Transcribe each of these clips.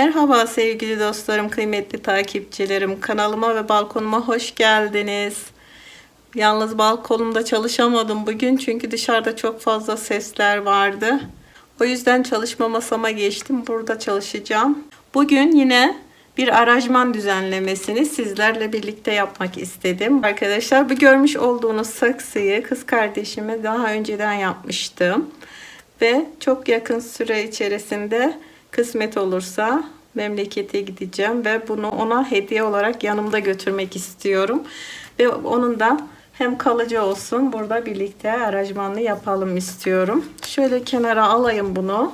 Merhaba sevgili dostlarım, kıymetli takipçilerim. Kanalıma ve balkonuma hoş geldiniz. Yalnız balkonumda çalışamadım bugün çünkü dışarıda çok fazla sesler vardı. O yüzden çalışma masama geçtim. Burada çalışacağım. Bugün yine bir aranjman düzenlemesini sizlerle birlikte yapmak istedim. Arkadaşlar bu görmüş olduğunuz saksıyı kız kardeşime daha önceden yapmıştım. Ve çok yakın süre içerisinde kısmet olursa memlekete gideceğim ve bunu ona hediye olarak yanımda götürmek istiyorum. Ve onun da hem kalıcı olsun burada birlikte aranjmanını yapalım istiyorum. Şöyle kenara alayım bunu.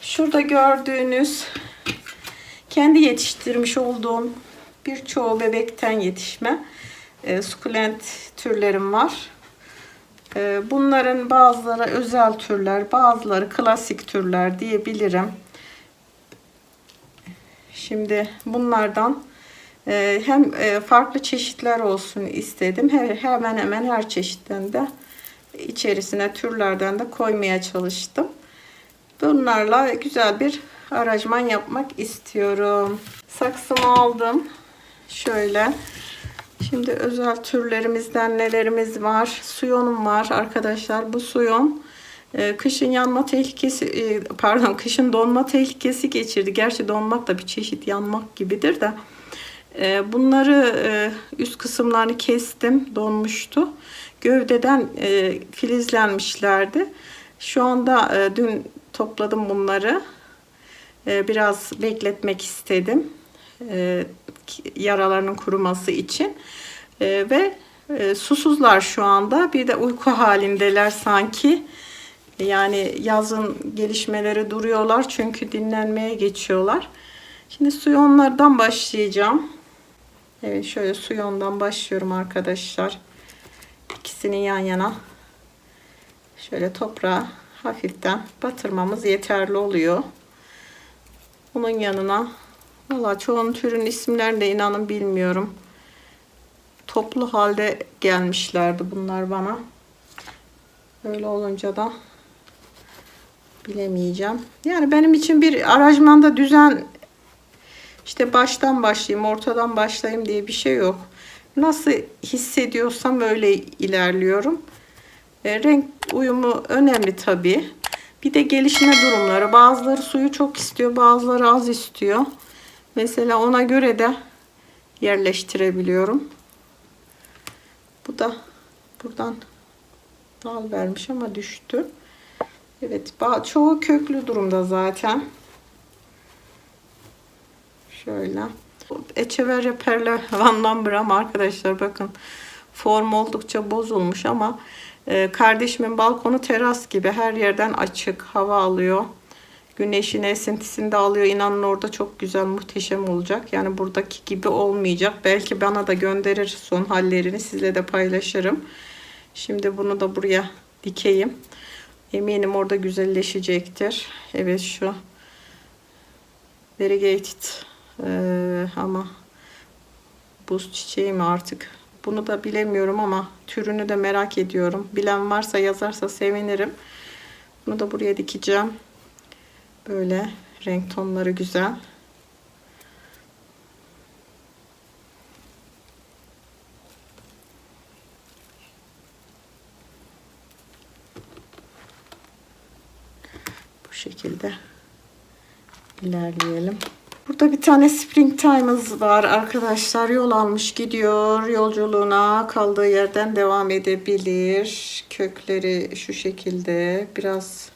Şurada gördüğünüz kendi yetiştirmiş olduğum birçoğu bebekten yetişme e, sukulent türlerim var. E, bunların bazıları özel türler, bazıları klasik türler diyebilirim. Şimdi bunlardan e, hem e, farklı çeşitler olsun istedim. Hemen hemen her çeşitten de içerisine türlerden de koymaya çalıştım. Bunlarla güzel bir aranjman yapmak istiyorum. Saksımı aldım. Şöyle. Şimdi özel türlerimizden nelerimiz var? Suyonum var arkadaşlar. Bu suyon e, kışın yanma tehlikesi e, pardon kışın donma tehlikesi geçirdi. Gerçi donmak da bir çeşit yanmak gibidir de. E, bunları üst kısımlarını kestim. Donmuştu. Gövdeden filizlenmişlerdi. Şu anda dün topladım bunları. Biraz bekletmek istedim. Yaralarının kuruması için. Ve susuzlar şu anda. Bir de uyku halindeler sanki. Yani yazın gelişmeleri duruyorlar çünkü dinlenmeye geçiyorlar. Şimdi suyonlardan başlayacağım. Evet şöyle suyondan başlıyorum arkadaşlar. İkisini yan yana şöyle toprağa hafiften batırmamız yeterli oluyor. Bunun yanına valla çoğun türün isimlerini de inanın bilmiyorum. Toplu halde gelmişlerdi bunlar bana. Böyle olunca da bilemeyeceğim. Yani benim için bir aranjmanda düzen işte baştan başlayayım, ortadan başlayayım diye bir şey yok. Nasıl hissediyorsam öyle ilerliyorum. E, renk uyumu önemli tabii. Bir de gelişme durumları. Bazıları suyu çok istiyor, bazıları az istiyor. Mesela ona göre de yerleştirebiliyorum. Bu da buradan dal vermiş ama düştü. Evet çoğu köklü durumda zaten. Şöyle. Echeverria Perle Van Lambram arkadaşlar bakın form oldukça bozulmuş ama e, kardeşimin balkonu teras gibi her yerden açık hava alıyor. Güneşin esintisini de alıyor. İnanın orada çok güzel muhteşem olacak. Yani buradaki gibi olmayacak. Belki bana da gönderir son hallerini sizle de paylaşırım. Şimdi bunu da buraya dikeyim. Eminim orada güzelleşecektir. Evet şu variegated ee, ama buz çiçeği mi artık bunu da bilemiyorum ama türünü de merak ediyorum. Bilen varsa yazarsa sevinirim. Bunu da buraya dikeceğim. Böyle renk tonları güzel. şekilde ilerleyelim. Burada bir tane springtime'ımız var arkadaşlar. Yol almış gidiyor. Yolculuğuna kaldığı yerden devam edebilir. Kökleri şu şekilde. Biraz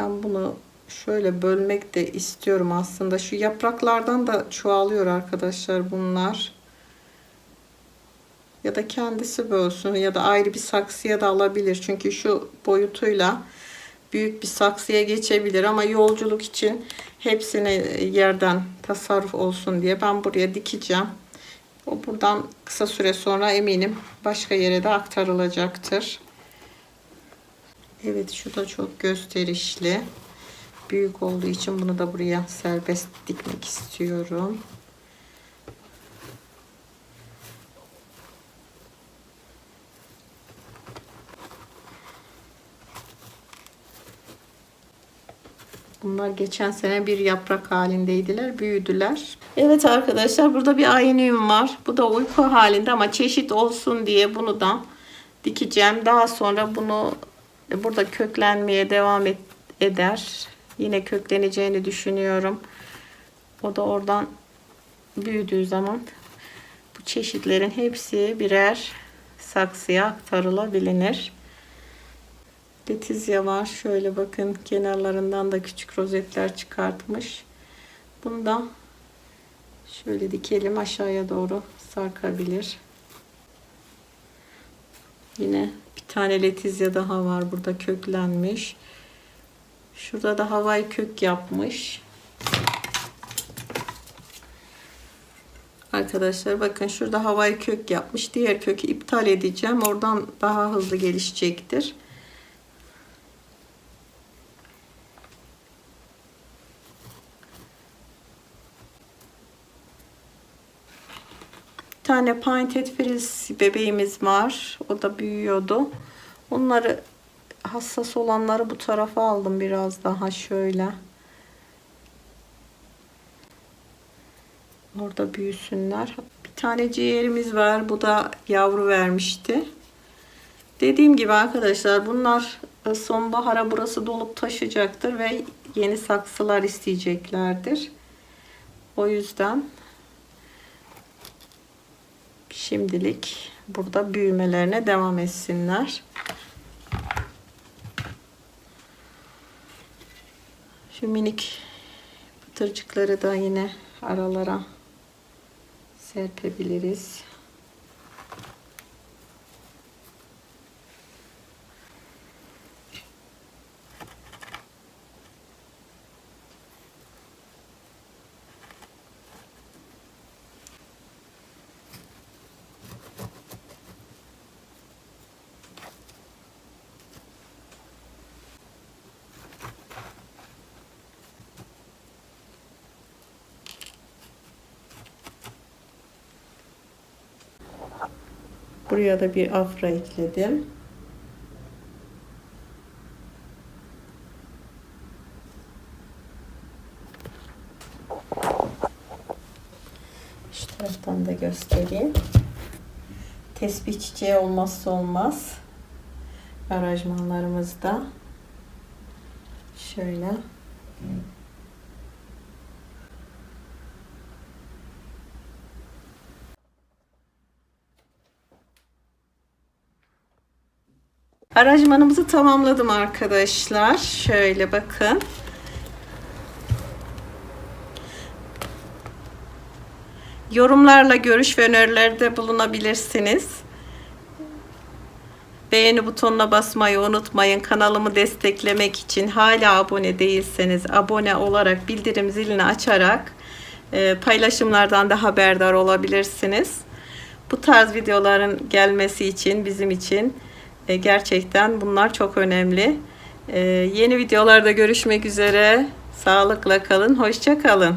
ben bunu şöyle bölmek de istiyorum aslında. Şu yapraklardan da çoğalıyor arkadaşlar bunlar. Ya da kendisi bölsün ya da ayrı bir saksıya da alabilir. Çünkü şu boyutuyla büyük bir saksıya geçebilir ama yolculuk için hepsini yerden tasarruf olsun diye ben buraya dikeceğim. O buradan kısa süre sonra eminim başka yere de aktarılacaktır. Evet şu da çok gösterişli. Büyük olduğu için bunu da buraya serbest dikmek istiyorum. Bunlar geçen sene bir yaprak halindeydiler. Büyüdüler. Evet arkadaşlar burada bir ayınım var. Bu da uyku halinde ama çeşit olsun diye bunu da dikeceğim. Daha sonra bunu burada köklenmeye devam et- eder. Yine kökleneceğini düşünüyorum. O da oradan büyüdüğü zaman bu çeşitlerin hepsi birer saksıya aktarılabilir. Letizya var. Şöyle bakın kenarlarından da küçük rozetler çıkartmış. Bunu da şöyle dikelim aşağıya doğru sarkabilir. Yine bir tane letizya daha var burada köklenmiş. Şurada da havai kök yapmış. Arkadaşlar bakın şurada havai kök yapmış. Diğer kökü iptal edeceğim. Oradan daha hızlı gelişecektir. Tane painted frizz bebeğimiz var. O da büyüyordu. Onları hassas olanları bu tarafa aldım biraz daha şöyle. Orada büyüsünler. Bir tane ciğerimiz var. Bu da yavru vermişti. Dediğim gibi arkadaşlar bunlar e, sonbahara burası dolup taşacaktır ve yeni saksılar isteyeceklerdir. O yüzden şimdilik burada büyümelerine devam etsinler. Şu minik pıtırcıkları da yine aralara serpebiliriz. Buraya da bir afra ekledim. Şu taraftan da göstereyim. Tesbih çiçeği olmazsa olmaz. Aranjmanlarımızda. Şöyle. Aranjmanımızı tamamladım arkadaşlar. Şöyle bakın. Yorumlarla görüş ve önerilerde bulunabilirsiniz. Beğeni butonuna basmayı unutmayın. Kanalımı desteklemek için hala abone değilseniz abone olarak bildirim zilini açarak e, paylaşımlardan da haberdar olabilirsiniz. Bu tarz videoların gelmesi için bizim için e, gerçekten bunlar çok önemli. E, yeni videolarda görüşmek üzere. Sağlıkla kalın, hoşça kalın.